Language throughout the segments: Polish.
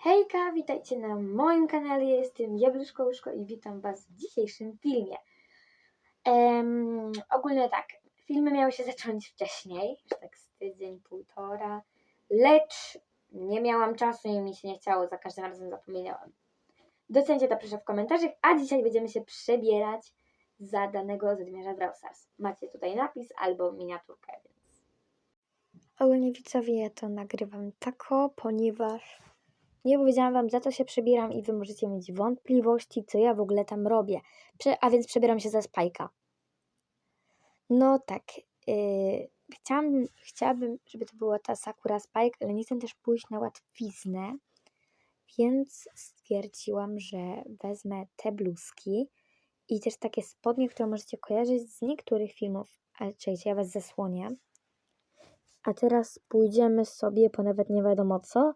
Hejka, witajcie na moim kanale, jestem Jabłuszko Łóżko i witam Was w dzisiejszym filmie. Em, ogólnie tak, filmy miały się zacząć wcześniej, już tak z tydzień, półtora, lecz nie miałam czasu i mi się nie chciało, za każdym razem zapominałam. Docencie to proszę w komentarzach, a dzisiaj będziemy się przebierać za danego zadymiarza Brawl. Macie tutaj napis albo miniaturkę, więc... Ogólnie widzowie, ja to nagrywam tako, ponieważ nie powiedziałam wam, za co się przebieram i wy możecie mieć wątpliwości, co ja w ogóle tam robię. Prze- a więc przebieram się za Spajka. No tak, yy, chciałam, chciałabym, żeby to była ta Sakura Spike, ale nie chcę też pójść na łatwiznę, więc stwierdziłam, że wezmę te bluzki i też takie spodnie, które możecie kojarzyć z niektórych filmów. Ale czekajcie, ja was zasłonię. A teraz pójdziemy sobie po nawet nie wiadomo co.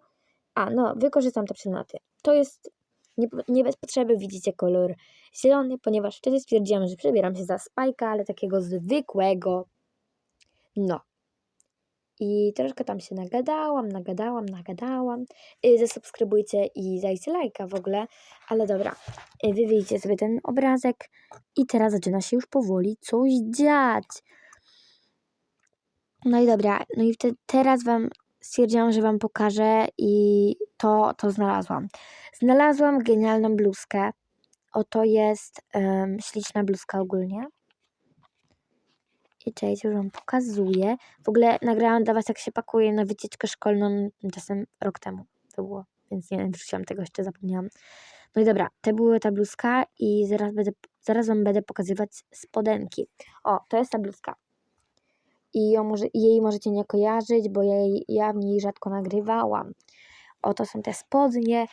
A, no, wykorzystam te przedmioty. To jest nie, nie bez potrzeby widzicie kolor zielony, ponieważ wtedy stwierdziłam, że przebieram się za spajka, ale takiego zwykłego. No. I troszkę tam się nagadałam, nagadałam, nagadałam. Yy, Zasubskrybujcie i dajcie lajka w ogóle. Ale dobra, yy, wy widzicie sobie ten obrazek i teraz zaczyna się już powoli coś dziać. No i dobra, no i wtedy, teraz wam stwierdziłam, że wam pokażę i to, to znalazłam. Znalazłam genialną bluzkę. Oto jest em, śliczna bluzka ogólnie. I czekajcie, już wam pokazuję. W ogóle nagrałam dla was, jak się pakuje na wycieczkę szkolną, tymczasem rok temu to było, więc nie wrzuciłam tego, jeszcze zapomniałam. No i dobra, to była ta bluzka i zaraz, będę, zaraz wam będę pokazywać spodenki. O, to jest ta bluzka i może, jej możecie nie kojarzyć, bo jej, ja w niej rzadko nagrywałam. Oto są te spodnie,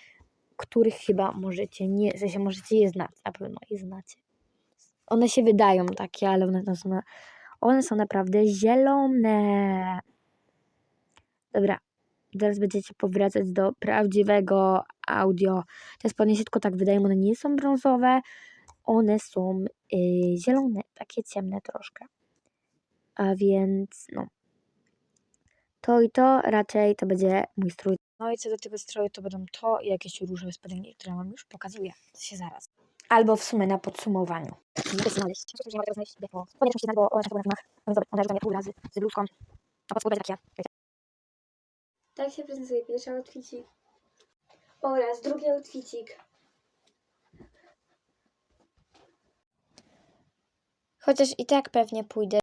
których chyba możecie nie, w sensie możecie je znać, na pewno je znacie. One się wydają takie, ale one, są, one są naprawdę zielone. Dobra, teraz będziecie powracać do prawdziwego audio. Te spodnie się tylko tak wydają, one nie są brązowe, one są y, zielone, takie ciemne troszkę. A więc no. To i to raczej to będzie mój strój. No i co do tego stroju to będą to i jakieś różowe spodenki, które wam już pokazuję. To się zaraz. Albo w sumie na podsumowaniu. Nie mogę znaleźć. Nie mogę znaleźć, bo spodnie znać, bo one są na filmach. One już do mnie pół razy z bluzką. A pod spodem takie. Tak się prezentuje pierwszy outficik. Oraz drugi outficik. Chociaż i tak pewnie pójdę